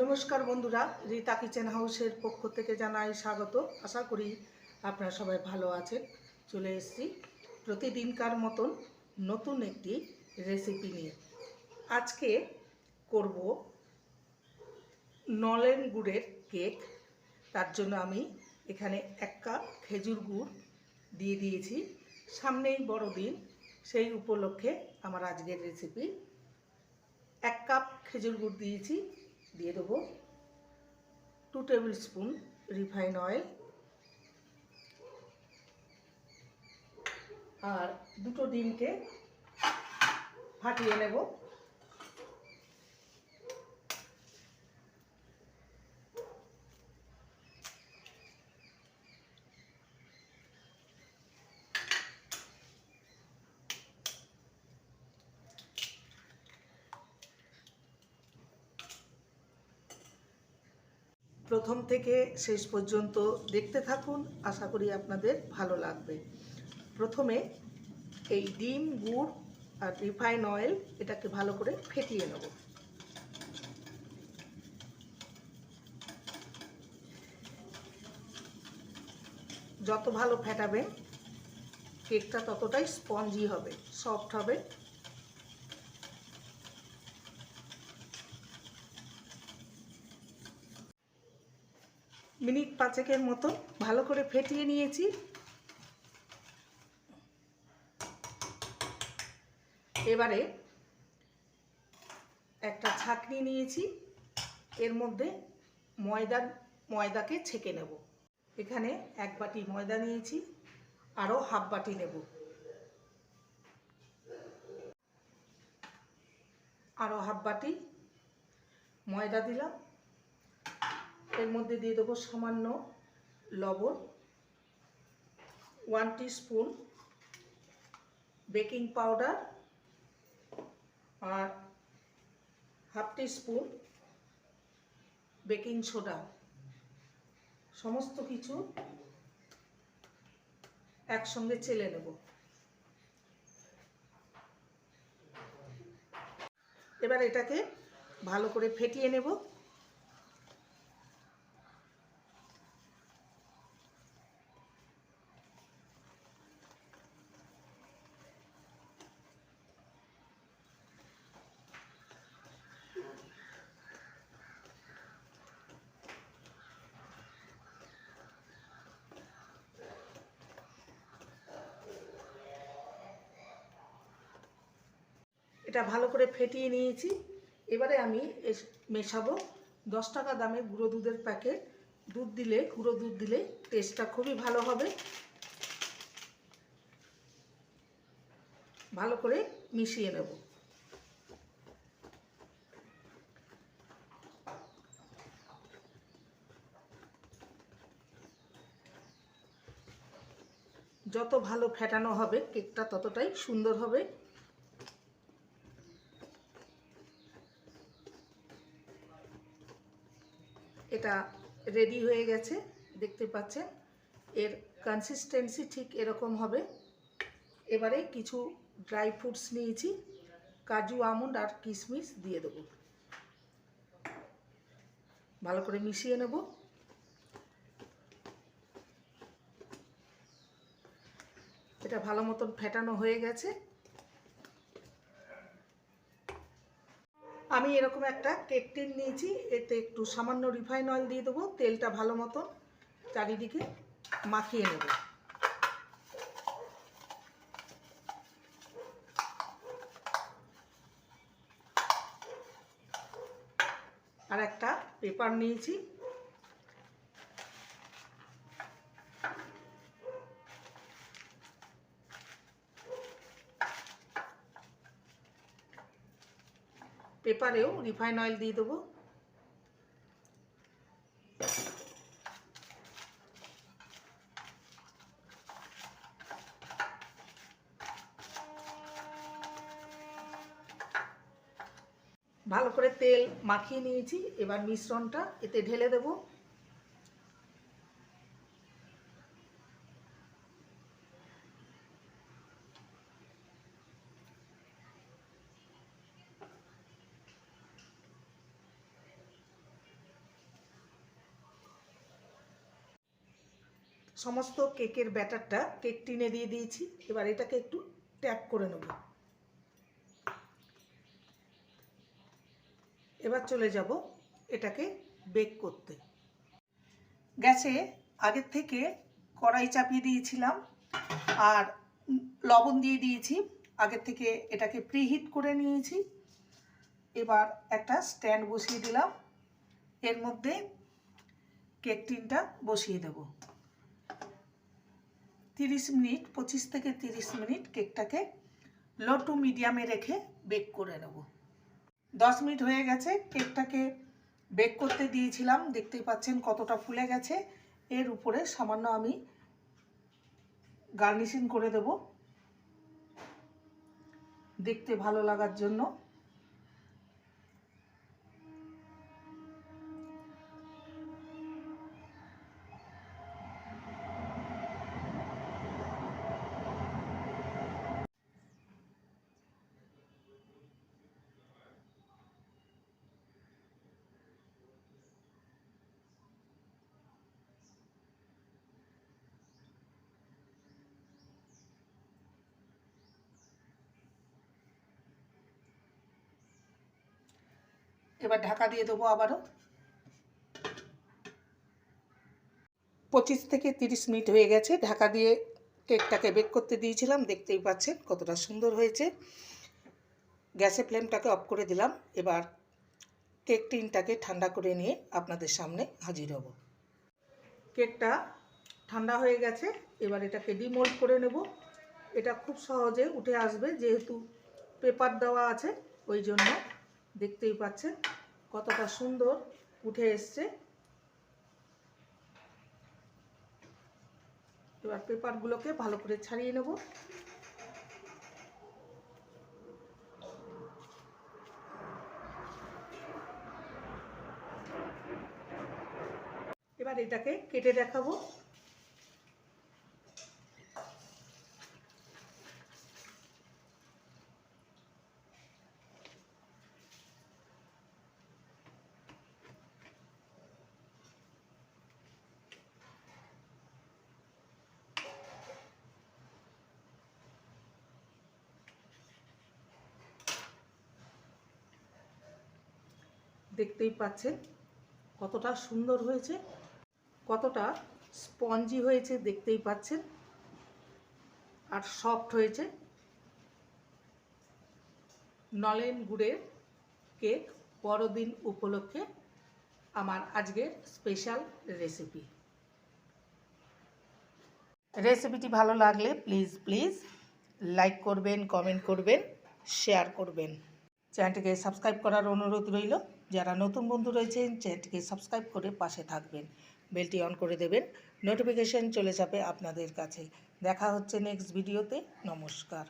নমস্কার বন্ধুরা, রীতা কিচেন হাউসের পক্ষ থেকে জানাই স্বাগত। আশা করি আপনারা সবাই ভালো আছেন। চলে এসেছি প্রতিদিনকার মতন নতুন একটি রেসিপি নিয়ে। আজকে করব নলেন গুড়ের কেক তার জন্য আমি এখানে এক কাপ খেজুর গুড় দিয়ে দিয়েছি। সামনেই বড়দিন, সেই উপলক্ষে আমার আজকের রেসিপি এক কাপ খেজুর গুড় দিয়েছি। দিয়ে দেবো two table spoon refine oil আর দুটো ডিমকে ফাটিয়ে নেব। প্রথম থেকে শেষ পর্যন্ত দেখতে থাকুন। আশা করি আপনাদের ভালো লাগবে। প্রথমে এই ডিম, গুড় আর রিফাইন অয়েল এটাকে ভালো করে ফেটিয়ে নেব। যত ভালো ফেটাবেন কেকটা ততটাই স্পঞ্জি হবে, সফট হবে। মিনিট পাঁচেকের মতো ভালো করে ফেটিয়ে নিয়েছি। এবারে একটা ছাঁকনি নিয়েছি। এর মধ্যে ময়দার ময়দাকে ছেঁকে নেব। এখানে এক বাটি ময়দা নিয়েছি, আরও হাফ বাটি নেব। আরও হাফ বাটি ময়দা দিলাম। এর মধ্যে দিয়ে দেবো সামান্য লবণ ওয়ান স্পুন বেকিং পাউডার আর হাফ স্পুন বেকিং সোডা সমস্ত কিছু একসঙ্গে চেলে নেব। এবার এটাকে ভালো করে ফেটিয়ে নেব। এটা ভালো করে ফেটিয়ে নিয়েছি। এবারে আমি মেশাবো। দশ টাকা দামে গুঁড়ো দুধের প্যাকেট। দুধ দিলে, গুঁড়ো দুধ দিলে টেস্টটা খুবই ভালো হবে। ভালো করে মিশিয়ে নেব। যত ভালো ফেটানো হবে, কেকটা ততটাই সুন্দর হবে। এটা রেডি হয়ে গেছে, দেখতে পাচ্ছেন। এর কনসিস্টেন্সি ঠিক এরকম হবে। এবারে কিছু ড্রাই ফ্রুটস নিয়েছি, কাজু, আমন্ড আর কিশমিশ দিয়ে দেবো। ভালো করে মিশিয়ে নেব। এটা ভালো মতন ফেটানো হয়ে গেছে। আমি এরকম একটা কেক টিন নিয়েছি, এতে একটু সামান্য রিফাইন অয়েল দিয়ে দেবো, তেলটা ভালো মতন চারিদিকে মাখিয়ে নেব। আর একটা পেপার নিয়েছি। পেপারেও রিফাইন অয়েল দিয়ে দেবো। ভালো করে তেল মাখিয়ে নিয়েছি, এবার মিশ্রণটা এতে ঢেলে দেব। সমস্ত কেকের ব্যাটারটা কেক টিনে দিয়ে দিয়েছি। এবার এটাকে একটু ট্যাপ করে নেব। এবার চলে যাব এটাকে বেক করতে। গ্যাসে আগের থেকে কড়াই চাপিয়ে দিয়েছিলাম আর লবণ দিয়ে দিয়েছি। আগের থেকে এটাকে প্রিহিট করে নিয়েছি। এবার একটা স্ট্যান্ড বসিয়ে দিলাম। এর মধ্যে কেক টিনটা বসিয়ে দেব। তিরিশ মিনিট, পঁচিশ থেকে তিরিশ মিনিট কেকটাকে লো টু মিডিয়ামে রেখে বেক করে নেব। দশ মিনিট হয়ে গেছে, কেকটাকে বেক করতে দিয়েছিলাম। দেখতেই পাচ্ছেন কতটা ফুলে গেছে। এর উপরে সামান্য আমি গার্নিশিং করে দেব। দেখতে ভালো লাগার জন্য। এবার ঢাকা দিয়ে দেবো আবারও। পঁচিশ থেকে তিরিশ মিনিট হয়ে গেছে। ঢাকা দিয়ে কেকটাকে বেক করতে দিয়েছিলাম। দেখতেই পাচ্ছেন কতটা সুন্দর হয়েছে। গ্যাসের ফ্লেমটাকে অফ করে দিলাম। এবার কেক টিনটাকে ঠান্ডা করে নিয়ে আপনাদের সামনে হাজির হব। কেকটা ঠান্ডা হয়ে গেছে। এবার এটাকে ডিমোল্ড করে নেব। এটা খুব সহজে উঠে আসবে, যেহেতু পেপার দেওয়া আছে, ওই জন্য দেখতেই পাচ্ছেন কতটা সুন্দর উঠে এসছে। এবার পেপারগুলোকে ভালো করে ছাড়িয়ে নেব। এবার এটাকে কেটে দেখাবো। দেখতেই পাচ্ছেন কতটা সুন্দর হয়েছে, কতটা স্পঞ্জি হয়েছে দেখতেই পাচ্ছেন আর সফট হয়েছে। নলেন গুড়ের কেক বড়দিন উপলক্ষে আমার আজকের স্পেশাল রেসিপি। রেসিপিটি ভালো লাগলে প্লিজ প্লিজ লাইক করবেন, কমেন্ট করবেন, শেয়ার করবেন। চ্যানেলটিকে সাবস্ক্রাইব করার অনুরোধ রইল। যারা নতুন বন্ধু রয়েছেন, চ্যানেলটিকে সাবস্ক্রাইব করে পাশে থাকবেন। বেলটি অন করে দেবেন, নোটিফিকেশন চলে যাবে আপনাদের কাছে। দেখা হচ্ছে নেক্সট ভিডিওতে নমস্কার।